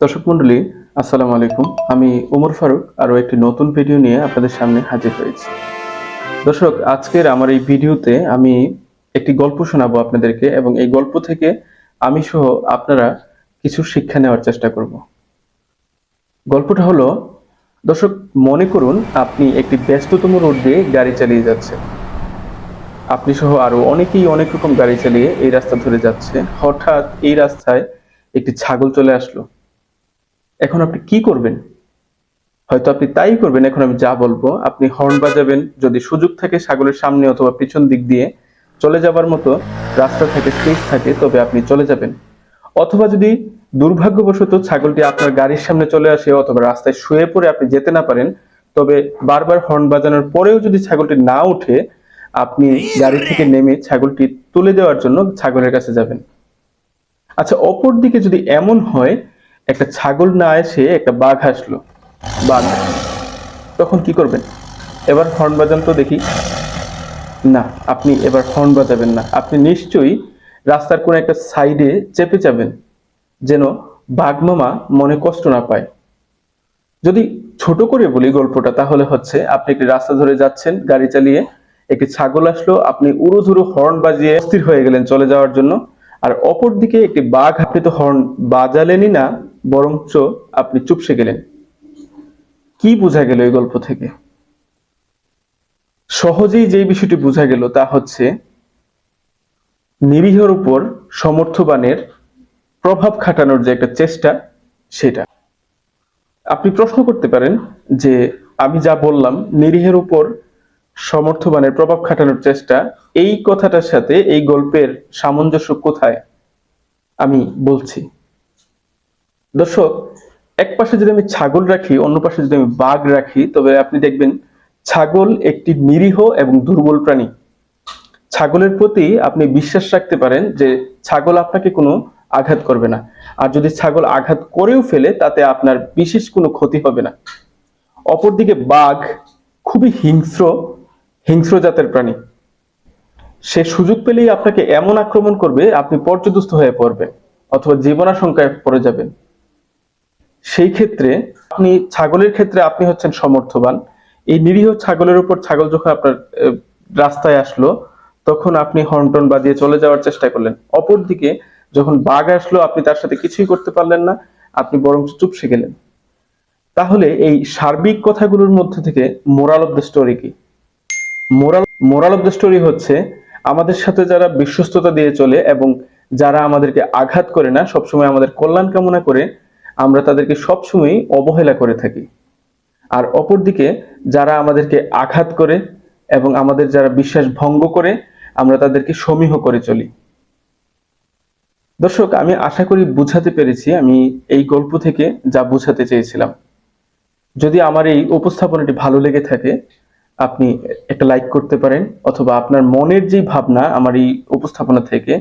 দর্শক মন্ডলী আসসালামু আলাইকুম। আমি ওমর ফারুক, আরও একটি নতুন ভিডিও নিয়ে আপনাদের সামনে হাজির হয়েছি। দর্শক, আজকের আমার এই ভিডিওতে আমি একটি গল্প শোনাবো আপনাদেরকে এবং এই গল্প থেকে আমি সহ আপনারা কিছু শিক্ষা নেওয়ার চেষ্টা করব। গল্পটা হলো, দর্শক, মনে করুন আপনি একটি ব্যস্ততম রোড দিয়ে গাড়ি চালিয়ে যাচ্ছেন। আপনি সহ আরও অনেকেই অনেক রকম গাড়ি চালিয়ে এই রাস্তা ধরে যাচ্ছে। হঠাৎ এই রাস্তায় একটি ছাগল চলে আসলো। এখন আপনি কি করবেন? হয়তো আপনি তাই করবেন, এখন আমি যা বলব, আপনি হর্ন বাজাবেন, যদি সুযোগ থাকে ছাগলের সামনে অথবা পিছন দিক দিয়ে চলে যাবার মতো রাস্তা থাকে স্পেস থাকে, তবে আপনি চলে যাবেন। অথবা যদি দুর্ভাগ্যবশত ছাগলটি আপনার গাড়ির সামনে চলে আসে অথবা রাস্তায় শুয়ে পড়ে আপনি যেতে না পারেন, তবে বারবার হর্ন বাজানোর পরেও যদি ছাগলটি না উঠে আপনি গাড়ি থেকে নেমে ছাগলটি তুলে দেওয়ার জন্য ছাগলের কাছে যাবেন। আচ্ছা অপর দিকে যদি এমন হয় একটা ছাগল না এসে একটা বাঘ আসলো বাঘ, তখন কি করবেন? এবার হর্ন বাজান তো দেখি। না, আপনি এবার হর্ন বাজাবেন না। আপনি নিশ্চয়ই রাস্তার কোনো একটা সাইডে চেপে যাবেন, যেন বাঘ মামা মনে কষ্ট না পায়। যদি ছোট করে বলি গল্পটা, তাহলে হচ্ছে আপনি একটি রাস্তা ধরে যাচ্ছেন, গাড়ি চালিয়ে একটি ছাগল আসলো, আপনি উড়ো ধুরো হর্ন বাজিয়ে অস্থির হয়ে গেলেন চলে যাওয়ার জন্য। আর অপর দিকে একটি বাঘ, আপনি তো হর্ন বাজালেনই না বরঞ্চ আপনি চুপসে গেলেন। কি বোঝা গেল এই গল্প থেকে? সহজেই যে বিষয়টি বোঝা গেল তা হচ্ছে, নিরীহর উপর সমর্থবানের প্রভাব খাটানোর যে একটা চেষ্টা, সেটা। আপনি প্রশ্ন করতে পারেন যে, আমি যা বললাম, নিরীহের উপর সমর্থবানের প্রভাব খাটানোর চেষ্টা, এই কথাটার সাথে এই গল্পের সামঞ্জস্য কোথায়? আমি বলছি। দর্শক, এক পাশে যদি আমি ছাগল রাখি, অন্য পাশে যদি আমি বাঘ রাখি, তবে আপনি দেখবেন ছাগল একটি নিরীহ এবং দুর্বল প্রাণী। ছাগলের প্রতি আপনি বিশ্বাস রাখতে পারেন যে ছাগল আপনাকে কোনো আঘাত করবে না। আর যদি ছাগল আঘাত করেও ফেলে, তাতে আপনার বিশেষ কোনো ক্ষতি হবে না। অপরদিকে বাঘ খুবই হিংস্র হিংস্র জাতের প্রাণী। সে সুযোগ পেলেই আপনাকে এমন আক্রমণ করবে, আপনি পর্যদস্ত হয়ে পড়বেন অথবা জীবনাশঙ্কায় পড়ে যাবেন। সেই ক্ষেত্রে আপনি ছাগলের ক্ষেত্রে আপনি হচ্ছেন সমর্থবান। এই নিরীহ ছাগলের উপর ছাগল যখন আপনার রাস্তায় আসলো, তখন আপনি হর্নটন বাজিয়ে চলে যাওয়ার চেষ্টা করলেন। অপরদিকে যখন বাঘ আসলো, আপনি তার সাথে কিছুই করতে পারলেন না, আপনি বরং চুপসে গেলেন। তাহলে এই সার্বিক কথাগুলোর মধ্যে থেকে মোরাল অফ দ্য স্টোরি কি? Moral moral of the story হচ্ছে আমাদের সাথে যারা বিশ্বস্ততা দিয়ে চলে এবং যারা আমাদেরকে আঘাত করে না, সবসময় আমাদের কল্যাণ কামনা করে আমরা তাদেরকে সবসময় অবহেলা করে থাকি। আর অপরদিকে যারা আমাদেরকে আঘাত করে এবং আমাদের যারা বিশ্বাস ভঙ্গ করে, আমরা তাদেরকে সমীহ করে চলি। দর্শক, আমি আশা করি বুঝাতে পেরেছি আমি এই গল্প থেকে যা বুঝাতে চেয়েছিলাম। যদি আমার এই উপস্থাপনাটি ভালো লেগে থাকে, আপনি একটা লাইক করতে পারেন অথবা আপনার মনের যে ভাবনা আমার এই উপস্থাপনা থেকে,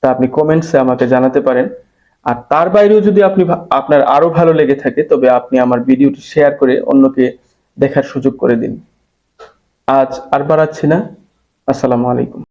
তা আপনি কমেন্টসে আমাকে জানাতে পারেন। আর তার বাইরেও যদি আপনি আপনার আরও ভালো লেগে থাকে, তবে আপনি আমার ভিডিওটি শেয়ার করে অন্যকে দেখার সুযোগ করে দিন। আজ আর বাড়াচ্ছি না। আসসালামু আলাইকুম।